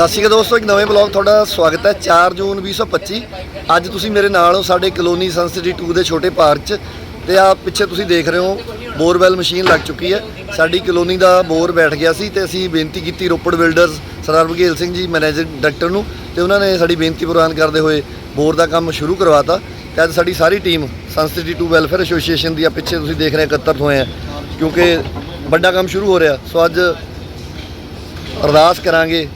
ਸਤਿ ਸ਼੍ਰੀ ਅਕਾਲ ਦੋਸਤੋ, ਇੱਕ ਨਵੇਂ ਬਲੌਗ ਤੁਹਾਡਾ ਸਵਾਗਤ ਹੈ 4 ਜੂਨ 2025 ਅੱਜ ਤੁਸੀਂ ਮੇਰੇ ਨਾਲ ਹੋ ਸਾਡੇ ਕਲੋਨੀ ਸੰਸਿਟੀ 2 ਦੇ ਛੋਟੇ ਪਾਰਕ 'ਚ, ਤੇ ਆ ਪਿੱਛੇ ਤੁਸੀਂ ਦੇਖ ਰਹੇ ਹੋ, ਬੋਰਵੈਲ ਮਸ਼ੀਨ ਲੱਗ ਚੁੱਕੀ ਹੈ। ਸਾਡੀ ਕਲੋਨੀ ਦਾ ਬੋਰ ਬੈਠ ਗਿਆ ਸੀ ਤੇ ਅਸੀਂ ਬੇਨਤੀ ਕੀਤੀ Ropar builders, Sardar Baghel Singh ji, manager director ਨੂੰ, ਤੇ ਉਹਨਾਂ ਨੇ ਸਾਡੀ ਬੇਨਤੀ ਪ੍ਰਵਾਨ ਕਰਦੇ ਹੋਏ ਬੋਰ ਦਾ ਕੰਮ ਸ਼ੁਰੂ ਕਰਵਾਤਾ। ਤੇ ਅੱਜ ਸਾਡੀ ਸਾਰੀ team Sun City 2 welfare association ਦੀ ਆ, ਪਿੱਛੇ ਤੁਸੀਂ ਦੇਖ ਰਹੇ ਇਕੱਤਰ ਇਕੱਤਰਤ ਹੋਏ ਆ, ਕਿਉਂਕਿ ਵੱਡਾ ਕੰਮ ਸ਼ੁਰੂ ਹੋ ਰਿਹਾ। ਸੋ ਅੱਜ ਅਰਦਾਸ ਕਰਾਂਗੇ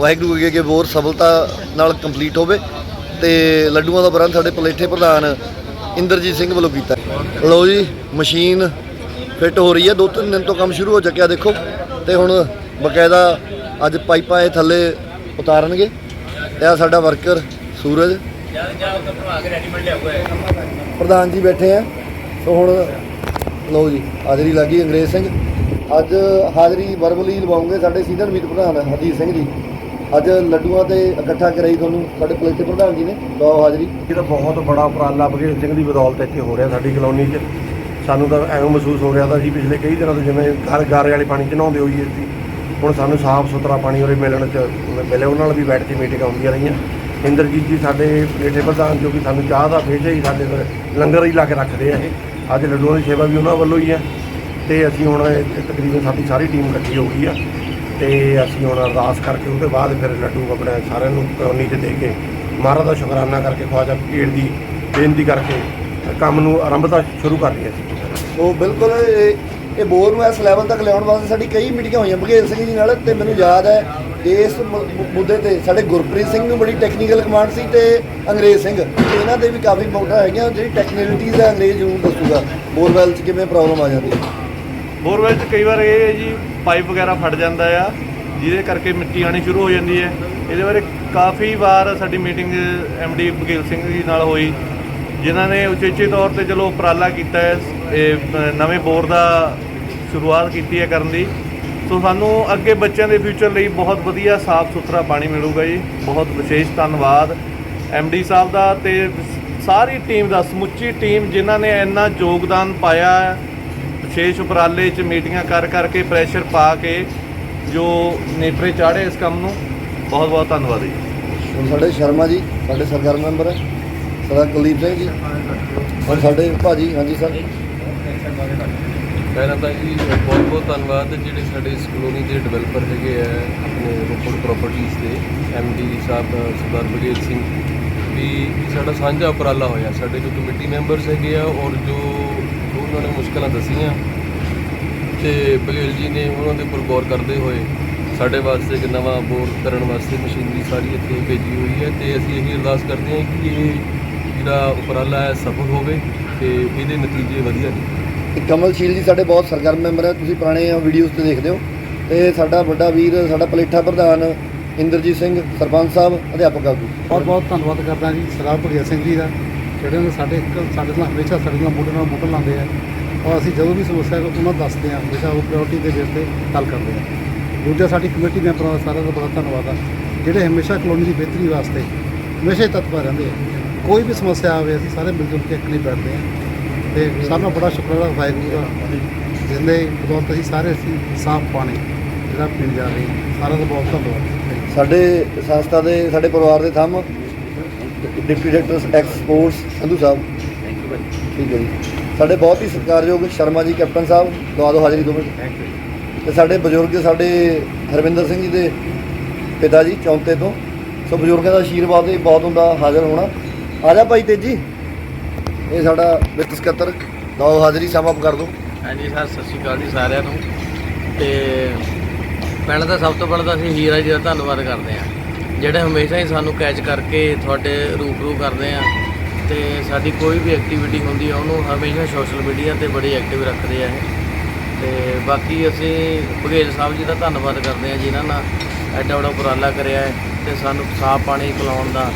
ਵਾਹਿਗੁਰੂ ਅੱਗੇ ਕਿ ਬੋਰ ਸਫਲਤਾ ਨਾਲ ਕੰਪਲੀਟ ਹੋਵੇ ਤੇ ਲੱਡੂਆਂ ਦਾ ਪ੍ਰਬੰਧ ਸਾਡੇ ਪਲੇਠੇ ਪ੍ਰਧਾਨ ਇੰਦਰਜੀਤ ਸਿੰਘ ਵੱਲੋਂ ਕੀਤਾ ਲਓ ਜੀ, ਮਸ਼ੀਨ ਫਿੱਟ ਹੋ ਰਹੀ ਹੈ। ਦੋ ਤਿੰਨ ਦਿਨ ਤੋਂ ਕੰਮ ਸ਼ੁਰੂ ਹੋ ਚੁੱਕਿਆ, ਦੇਖੋ। ਤੇ ਹੁਣ ਬਕਾਇਦਾ ਅੱਜ ਪਾਈਪਾਂ ਇਹ ਥੱਲੇ ਉਤਾਰਨਗੇ। ਤੇ ਆ ਸਾਡਾ ਵਰਕਰ ਸੂਰਜ। ਪ੍ਰਧਾਨ ਜੀ ਬੈਠੇ ਆ। ਸੋ ਹੁਣ ਲਓ ਜੀ, ਹਾਜ਼ਰੀ ਲੱਗੀ ਅੰਗਰੇਜ਼ ਸਿੰਘ। ਅੱਜ ਹਾਜ਼ਰੀ ਵਰਬਲੀ ਲਵਾਉਂਗੇ ਸਾਡੇ ਸੀਨੀਅਰ ਮੀਤ ਪ੍ਰਧਾਨ ਹਰਜੀਤ ਸਿੰਘ ਜੀ। ਅੱਜ ਲੱਡੂਆਂ ਤੇ ਇਕੱਠਾ ਕਰਾਈ ਤੁਹਾਨੂੰ ਸਾਡੇ ਪੁਲਿਸ ਦੇ ਪ੍ਰਧਾਨ ਜੀ ਨੇ, ਲਓ ਹਾਜ਼ਰੀ। ਇਹ ਤਾਂ ਬਹੁਤ ਬੜਾ ਉਪਰਾਲਾ ਬਘੇਲ ਸਿੰਘ ਦੀ ਬਦੌਲਤ ਇੱਥੇ ਹੋ ਰਿਹਾ ਸਾਡੀ ਕਲੋਨੀ 'ਚ। ਸਾਨੂੰ ਤਾਂ ਐਵੇਂ ਮਹਿਸੂਸ ਹੋ ਰਿਹਾ ਤਾਂ ਜੀ ਪਿਛਲੇ ਕਈ ਦਿਨਾਂ ਤੋਂ ਜਿਵੇਂ ਘਰ ਗਾਰੇ ਵਾਲੇ ਪਾਣੀ 'ਚ ਨਹਾਉਂਦੇ ਹੋਈਏ ਸੀ ਹੁਣ ਸਾਨੂੰ ਸਾਫ਼ ਸੁਥਰਾ ਪਾਣੀ ਉਰੇ ਮਿਲਣ 'ਚ ਮਿਲੇ, ਉਹਨਾਂ ਨਾਲ ਵੀ ਬੈਠ ਕੇ ਮੀਟਿੰਗ ਆਉਂਦੀਆਂ ਰਹੀਆਂ। ਇੰਦਰਜੀਤ ਜੀ ਸਾਡੇ ਪਲੇਠੇ ਪ੍ਰਧਾਨ ਜੋ ਕਿ ਸਾਨੂੰ ਚਾਹ ਦਾ ਫੇਜਾ ਹੀ ਸਾਡੇ ਲੰਗਰ ਹੀ ਲਾ ਕੇ ਰੱਖਦੇ ਆ। ਇਹ ਅੱਜ ਲੱਡੂਆਂ ਦੀ ਸੇਵਾ ਵੀ ਉਹਨਾਂ ਵੱਲੋਂ ਹੀ ਹੈ ਤੇ ਅਸੀਂ ਹੁਣ ਤਕਰੀਬਨ ਸਾਡੀ ਸਾਰੀ ਟੀਮ ਇਕੱਠੀ ਹੋ ਗਈ ਆ। ਤੇ ਅਸੀਂ ਹੁਣ ਅਰਦਾਸ ਕਰਕੇ ਉਹਦੇ ਬਾਅਦ ਫਿਰ ਲੱਡੂ ਆਪਣੇ ਸਾਰਿਆਂ ਨੂੰ ਕਲੋਨੀ 'ਚ ਦੇ ਕੇ ਮਹਾਰਾਜ ਦਾ ਸ਼ੁਕਰਾਨਾ ਕਰਕੇ ਖਵਾਜਾ ਪੀਰ ਦੀ ਬੇਨਤੀ ਕਰਕੇ ਕੰਮ ਨੂੰ ਆਰੰਭਤਾ ਸ਼ੁਰੂ ਕਰ ਲਈ ਅਸੀਂ। ਸੋ ਬਿਲਕੁਲ, ਇਹ ਬੋਰ ਨੂੰ ਇਸ ਲੈਵਲ ਤੱਕ ਲਿਆਉਣ ਵਾਸਤੇ ਸਾਡੀ ਕਈ ਮੀਟਿੰਗਾਂ ਹੋਈਆਂ ਬਘੇਲ ਸਿੰਘ ਜੀ ਨਾਲ ਤੇ ਮੈਨੂੰ ਯਾਦ ਹੈ ਇਸ ਮੁੱਦੇ ਤੇ ਸਾਡੇ ਗੁਰਪ੍ਰੀਤ ਸਿੰਘ ਨੂੰ ਬੜੀ ਟੈਕਨੀਕਲ ਕਮਾਂਡ ਸੀ ਤੇ ਅੰਗਰੇਜ਼ ਸਿੰਘ ਇਹਨਾਂ ਦੇ ਵੀ ਕਾਫੀ ਮੋਟਾ ਹੈਗੀਆਂ, ਜਿਹੜੀ ਟੈਕਨੀਕਲਿਟੀਜ਼ ਹੈ ਅੰਗਰੇਜ਼ ਨੂੰ ਦੱਸੂਗਾ। ਬੋਰਵੈਲ 'ਚ ਕਿਵੇਂ ਪ੍ਰੋਬਲਮ ਆ ਜਾਂਦੀ ਹੈ। ਬੋਰਵੈਲ 'ਚ ਕਈ ਵਾਰ ਇਹ ਹੈ ਜੀ ਪਾਈਪ ਵਗੈਰਾ ਫਟ ਜਾਂਦਾ ਆ, ਜਿਹਦੇ ਕਰਕੇ ਮਿੱਟੀ ਆਣੀ ਸ਼ੁਰੂ ਹੋ ਜਾਂਦੀ ਹੈ। ਇਹਦੇ ਬਾਰੇ ਕਾਫੀ ਵਾਰ ਸਾਡੀ ਮੀਟਿੰਗ ਡੀ ਬਘੇਲ ਸਿੰਘ ਜੀ ਨਾਲ ਹੋਈ, ਜਿਨ੍ਹਾਂ ਨੇ ਉਚੇਚੇ ਤੌਰ ਤੇ ਚਲੋ ਉਪਰਾਲਾ ਕੀਤਾ ਹੈ, ਇਹ ਨਵੇਂ ਬੋਰ ਦਾ ਸ਼ੁਰੂਆਤ ਕੀਤੀ ਹੈ ਕਰਨ ਦੀ। ਸੋ ਸਾਨੂੰ ਅੱਗੇ ਬੱਚਿਆਂ ਦੇ ਫਿਊਚਰ ਲਈ ਬਹੁਤ ਵਧੀਆ ਸਾਫ਼ ਸੁਥਰਾ ਪਾਣੀ ਮਿਲੂਗਾ ਜੀ। ਬਹੁਤ ਵਿਸ਼ੇਸ਼ ਧੰਨਵਾਦ ਡੀ ਸਾਹਿਬ ਦਾ ਤੇ ਸਾਰੀ ਟੀਮ ਦਾ, ਸਮੁੱਚੀ ਟੀਮ ਜਿਨ੍ਹਾਂ ਨੇ ਇੰਨਾ ਯੋਗਦਾਨ ਪਾਇਆ ਹੈ ਵਿਸ਼ੇਸ਼ ਉਪਰਾਲੇ 'ਚ ਮੀਟਿੰਗਾਂ ਕਰ ਕਰਕੇ ਪ੍ਰੈਸ਼ਰ ਪਾ ਕੇ ਜੋ ਨੇਪਰੇ ਚਾੜੇ ਇਸ ਕੰਮ ਨੂੰ ਬਹੁਤ ਬਹੁਤ ਧੰਨਵਾਦ ਜੀ। ਹੁਣ ਸਾਡੇ ਸ਼ਰਮਾ ਜੀ ਸਾਡੇ ਸਰਕਾਰ ਮੈਂਬਰ ਹੈ ਸਰਦਾਰ ਕੁਲਦੀਪ ਸਿੰਘ ਜੀ ਹੁਣ ਸਾਡੇ ਭਾਜੀ ਹਾਂਜੀ ਸਰ। ਪਹਿਲਾਂ ਤਾਂ ਜੀ ਬਹੁਤ ਬਹੁਤ ਧੰਨਵਾਦ ਜਿਹੜੇ ਸਾਡੇ ਇਸ ਕਲੋਨੀ ਦੇ ਡਿਵੈਲਪਰ ਹੈਗੇ ਆ ਆਪਣੇ ਰੋਪੜ ਪ੍ਰਾਪਰਟੀਆਂ ਦੇ ਡੀ ਸਾਹਿਬ ਸਰਦਾਰ ਬਗੇਲ ਸਿੰਘ। ਵੀ ਸਾਡਾ ਸਾਂਝਾ ਉਪਰਾਲਾ ਹੋਇਆ ਸਾਡੇ ਜੋ ਕਮੇਟੀ ਮੈਂਬਰਸ ਹੈਗੇ ਆ ਔਰ ਜੋ ਉਹਨਾਂ ਨੇ ਮੁਸ਼ਕਲਾਂ ਦਸੀਆਂ ਤੇ ਬਗੇਲ ਜੀ ਨੇ ਉਹਨਾਂ ਦੇ ਉੱਪਰ ਗੌਰ ਕਰਦੇ ਹੋਏ ਸਾਡੇ ਵਾਸਤੇ ਇੱਕ ਨਵਾਂ ਬੋਰ ਕਰਨ ਵਾਸਤੇ ਮਸ਼ੀਨਰੀ ਸਾਰੀ ਇੱਥੇ ਭੇਜੀ ਹੋਈ ਹੈ ਤੇ ਅਸੀਂ ਇਹੀ ਅਰਦਾਸ ਕਰਦੇ ਹਾਂ ਕਿ ਇਹ ਜਿਹੜਾ ਉਪਰਾਲਾ ਹੈ ਸਫਲ ਹੋਵੇ ਤੇ ਇਹਦੇ ਨਤੀਜੇ ਵਧੀਆ ਨੇ। ਤੇ ਕਮਲਸ਼ੀਲ ਜੀ ਸਾਡੇ ਬਹੁਤ ਸਰਗਰਮ ਮੈਂਬਰ ਹੈ। ਤੁਸੀਂ ਪੁਰਾਣੇ ਵੀਡੀਓਜ਼ ਤੇ ਦੇਖਦੇ ਹੋ। ਤੇ ਸਾਡਾ ਵੱਡਾ ਵੀਰ ਸਾਡਾ ਪਲੇਠਾ ਪ੍ਰਧਾਨ ਇੰਦਰਜੀਤ ਸਿੰਘ ਸਰਪੰਚ ਸਾਹਿਬ ਅਧਿਆਪਕ ਆਗੂ ਬਹੁਤ ਬਹੁਤ ਧੰਨਵਾਦ ਕਰਦਾ ਜੀ ਸਰਦਾਰ ਭਗਤ ਸਿੰਘ ਜੀ ਦਾ। ਜਿਹੜੇ ਨੇ ਸਾਡੇ ਇੱਕ ਸਾਡੇ ਨਾਲ ਹਮੇਸ਼ਾ ਸਾਡੇ ਨਾਲ ਮੋਢੇ ਨਾਲ ਮੋਢਾ ਲਾਉਂਦੇ ਆ। ਔਰ ਅਸੀਂ ਜਦੋਂ ਵੀ ਸਮੱਸਿਆ ਕੋਈ ਉਹਨਾਂ ਨੂੰ ਦੱਸਦੇ ਆ, ਹਮੇਸ਼ਾ ਉਹ ਪ੍ਰਾਇੋਰਟੀ ਦੇ ਬੇਸ ਤੇ ਹੱਲ ਕਰਦੇ ਆ। ਦੂਜਾ ਸਾਡੀ ਕਮੇਟੀ ਮੈਂਬਰਾਂ ਦਾ ਸਾਰਿਆਂ ਦਾ ਬਹੁਤ ਧੰਨਵਾਦ ਆ, ਜਿਹੜੇ ਹਮੇਸ਼ਾ ਕਲੋਨੀ ਦੀ ਬਿਹਤਰੀ ਵਾਸਤੇ ਹਮੇਸ਼ਾ ਹੀ ਤਤਪਰ ਰਹਿੰਦੇ ਆ। ਕੋਈ ਵੀ ਸਮੱਸਿਆ ਆਵੇ, ਅਸੀਂ ਸਾਰੇ ਮਿਲ ਜੁਲ ਕੇ ਇੱਕ ਨਹੀਂ ਬੈਠਦੇ ਆ। ਤੇ ਸਾਰਿਆਂ ਦਾ ਬੜਾ ਸ਼ੁਕਰਾਨਾ ਵਾਹਿਗੁਰੂ ਦਾ। ਜਿੰਦੇ ਬਹੁਤ ਅਸੀਂ ਸਾਰੇ ਅਸੀਂ ਸਾਫ਼ ਪਾਣੀ ਜਿਹੜਾ ਪੀਣ ਜਾ ਰਹੇ ਹਾਂ। ਸਾਰਿਆਂ ਦਾ ਬਹੁਤ ਧੰਨਵਾਦ। ਸਾਡੇ ਸੰਸਥਾ ਦੇ, ਸਾਡੇ ਪਰਿਵਾਰ ਦੇ ਥੰਮ deputy director exports Sandhu Sahib. ਠੀਕ ਹੈ ਜੀ। ਸਾਡੇ ਬਹੁਤ ਹੀ ਸਤਿਕਾਰਯੋਗ ਸ਼ਰਮਾ ਜੀ ਕੈਪਟਨ ਸਾਹਿਬ ਦਵਾ ਦਿਓ ਹਾਜ਼ਰੀ ਦੋ ਮਿੰਟ। ਤੇ ਸਾਡੇ ਬਜ਼ੁਰਗ ਸਾਡੇ ਹਰਵਿੰਦਰ ਸਿੰਘ ਜੀ ਦੇ ਪਿਤਾ ਜੀ ਚੌਂਤੇ ਤੋਂ। ਸੋ ਬਜ਼ੁਰਗਾਂ ਦਾ ਆਸ਼ੀਰਵਾਦ ਹੀ ਬਹੁਤ ਹੁੰਦਾ ਹਾਜ਼ਰ ਹੋਣਾ। ਆ ਜਾ ਭਾਈ ਤੇਜੀ। ਇਹ ਸਾਡਾ ਵਿੱਤ ਸਕੱਤਰ। ਦਵਾ ਹਾਜ਼ਰੀ ਸਮਾਪਤ ਕਰ ਦਿਓ। ਹਾਂਜੀ ਸਰ ਸਤਿ ਸ਼੍ਰੀ ਅਕਾਲ ਜੀ ਸਾਰਿਆਂ ਨੂੰ। ਤੇ ਪਹਿਲਾਂ ਤਾਂ ਸਭ ਤੋਂ ਪਹਿਲਾਂ ਤਾਂ ਅਸੀਂ ਹੀਰਾ ਜੀ ਦਾ ਧੰਨਵਾਦ ਕਰਦੇ ਹਾਂ। ਜਿਹੜੇ ਹਮੇਸ਼ਾ ਹੀ ਸਾਨੂੰ ਕੈਚ ਕਰਕੇ ਤੁਹਾਡੇ ਰੂਬਰੂ ਕਰਦੇ ਆ ਤੇ ਸਾਡੀ ਕੋਈ ਵੀ ਐਕਟੀਵਿਟੀ ਹੁੰਦੀ ਆ, ਉਹਨੂੰ ਹਮੇਸ਼ਾ ਸੋਸ਼ਲ ਮੀਡੀਆ ਤੇ ਬੜੀ ਐਕਟਿਵ ਰੱਖਦੇ ਆ ਇਹ। ਤੇ ਬਾਕੀ ਅਸੀਂ ਬਘੇਲ ਸਾਹਿਬ ਜੀ ਦਾ ਧੰਨਵਾਦ ਕਰਦੇ ਆ ਜਿਨ੍ਹਾਂ ਨਾਲ ਐਡਾ ਵੱਡਾ ਉਪਰਾਲਾ ਕਰਿਆ ਹੈ ਤੇ ਸਾਨੂੰ ਸਾਫ਼ ਪਾਣੀ ਪਿਲਾਉਣ ਦਾ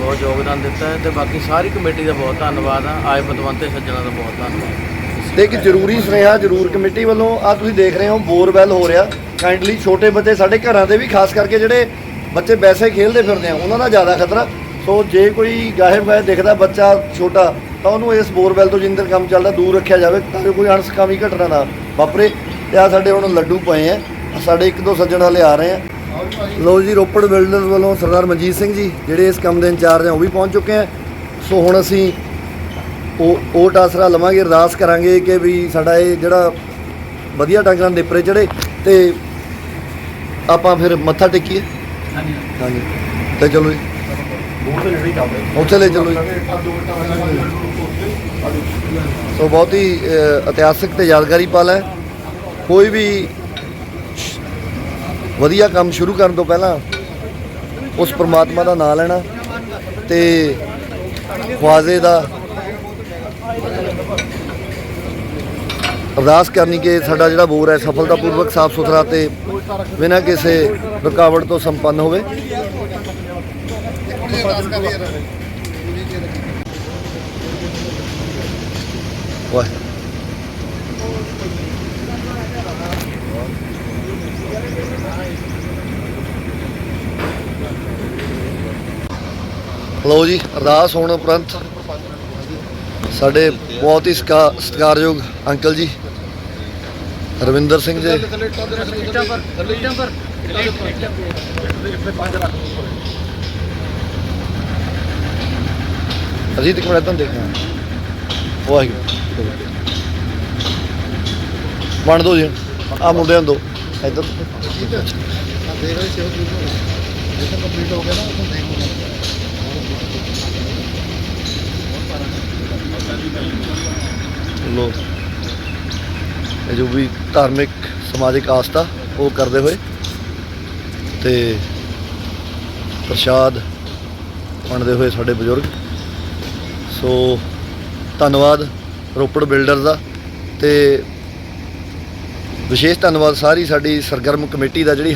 ਬਹੁਤ ਯੋਗਦਾਨ ਦਿੱਤਾ ਹੈ ਤੇ ਬਾਕੀ ਸਾਰੀ ਕਮੇਟੀ ਦਾ ਬਹੁਤ ਧੰਨਵਾਦ ਆ, ਆਏ ਪਤਵੰਤੇ ਸੱਜਣਾ ਦਾ ਬਹੁਤ ਧੰਨਵਾਦ। ਤੇ ਇੱਕ ਜ਼ਰੂਰੀ ਸੁਨੇਹਾ ਜ਼ਰੂਰ ਕਮੇਟੀ ਵੱਲੋਂ ਆ ਤੁਸੀਂ ਦੇਖ ਰਹੇ ਹੋ, ਬੋਰਵੈਲ ਹੋ ਰਿਹਾ। ਕਾਈਂਡਲੀ ਛੋਟੇ ਬੱਚੇ ਸਾਡੇ ਘਰਾਂ ਦੇ ਵੀ, ਖਾਸ ਕਰਕੇ ਜਿਹੜੇ ਬੱਚੇ ਵੈਸੇ ਖੇਲਦੇ ਫਿਰਦੇ ਆ, ਉਹਨਾਂ ਦਾ ਜ਼ਿਆਦਾ ਖਤਰਾ। ਸੋ ਜੇ ਕੋਈ ਗਾਹਬ ਗਾਇਬ ਦਿਖਦਾ ਬੱਚਾ ਛੋਟਾ, ਤਾਂ ਉਹਨੂੰ ਇਸ ਬੋਰਵੈਲ ਤੋਂ ਜਿੰਦਰ ਕੰਮ ਚੱਲਦਾ, ਦੂਰ ਰੱਖਿਆ ਜਾਵੇ ਤਾਂ ਜੋ ਕੋਈ ਅਣਸਕਾਮੀ ਘਟਨਾ ਨਾ ਵਾਪਰੇ। ਤੇ ਆ ਸਾਡੇ ਹੁਣ ਲੱਡੂ ਪਏ ਆ ਸਾਡੇ ਇੱਕ ਦੋ ਸੱਜਣ ਹਲੇ ਆ ਰਹੇ ਆ। ਲੋ ਜੀ, ਰੋਪੜ ਬਿਲਡਰਸ ਵੱਲੋਂ ਸਰਦਾਰ ਮਨਜੀਤ ਸਿੰਘ ਜੀ, ਜਿਹੜੇ ਇਸ ਕੰਮ ਦੇ ਇੰਚਾਰਜ ਆ, ਉਹ ਵੀ ਪਹੁੰਚ ਚੁੱਕੇ ਆ। ਸੋ ਹੁਣ ਅਸੀਂ ਉਹ ਓਟ ਆਸਰਾ ਲਵਾਂਗੇ, ਅਰਦਾਸ ਕਰਾਂਗੇ ਕਿ ਵੀ ਸਾਡਾ ਇਹ ਜਿਹੜਾ ਵਧੀਆ ਢੰਗ ਨਾਲ ਨੇਪਰੇ ਚੜੇ ਤੇ ਆਪਾਂ ਫਿਰ ਮੱਥਾ ਟੇਕੀਏ। ਹਾਂਜੀ। ਹਾਂਜੀ। ਤੇ ਚਲੋ ਜੀ। ਉੱਥੇ ਲੈ ਚਲੋ ਜੀ। ਸੋ ਬਹੁਤ ਹੀ ਅ, ਇਤਿਹਾਸਕ ਤੇ ਯਾਦਗਾਰੀ ਪਲ ਹੈ। ਕੋਈ ਵੀ ਵਧੀਆ ਕੰਮ ਸ਼ੁਰੂ ਕਰਨ ਤੋਂ ਪਹਿਲਾਂ ਉਸ ਪ੍ਰਮਾਤਮਾ ਦਾ ਨਾਮ ਲੈਣਾ ਤੇ ਖਵਾਜ਼ੇ ਦਾ ਅਰਦਾਸ ਕਰਨੀ ਕਿ ਸਾਡਾ ਜਿਹੜਾ ਬੋਰ ਹੈ ਸਫਲਤਾਪੂਰਵਕ, ਸਾਫ਼ ਸੁਥਰਾ ਤੇ ਬਿਨਾਂ ਕਿਸੇ ਰੁਕਾਵਟ ਤੋਂ ਸੰਪੰਨ ਹੋਵੇ। ਵਾਹ। ਲਓ ਜੀ, ਅਰਦਾਸ ਹੋਣ ਉਪਰੰਤ ਸਾਡੇ ਬਹੁਤ ਹੀ ਸਤਿਕਾ- ਸਤਿਕਾਰਯੋਗ ਅੰਕਲ ਜੀ। ਰਵਿੰਦਰ ਸਿੰਘ ਜੀ। ਅਜੀਤ ਇੱਕ ਮਿੰਟ ਤਾਂ ਦੇਖਣਾ ਵਾਹਿਗੁਰੂ। ਵੰਡ ਦੋ ਜੀ। ਆ ਮੁੰਡਿਆਂ ਦੋ। ਇੱਧਰ। ਦੇਖ ਰਹੇ ਸੇਵਾ ਪੂਰੀ ਹੋ ਕੰਪਲੀਟ ਹੋ ਗਿਆ ਨਾ ਤਾਂ ਦੇਖ ਲੋ ਇਹ ਜੋ ਵੀ ਧਾਰਮਿਕ, ਸਮਾਜਿਕ ਆਸਥਾ ਉਹ ਕਰਦੇ ਹੋਏ ਤੇ ਪ੍ਰਸ਼ਾਦ ਵੰਡਦੇ ਹੋਏ ਸਾਡੇ ਬਜ਼ੁਰਗ। ਸੋ ਧੰਨਵਾਦ ਰੋਪੜ ਬਿਲਡਰ ਦਾ ਤੇ ਵਿਸ਼ੇਸ਼ ਧੰਨਵਾਦ ਸਾਰੀ ਸਾਡੀ ਸਰਗਰਮ ਕਮੇਟੀ ਦਾ ਜਿਹੜੀ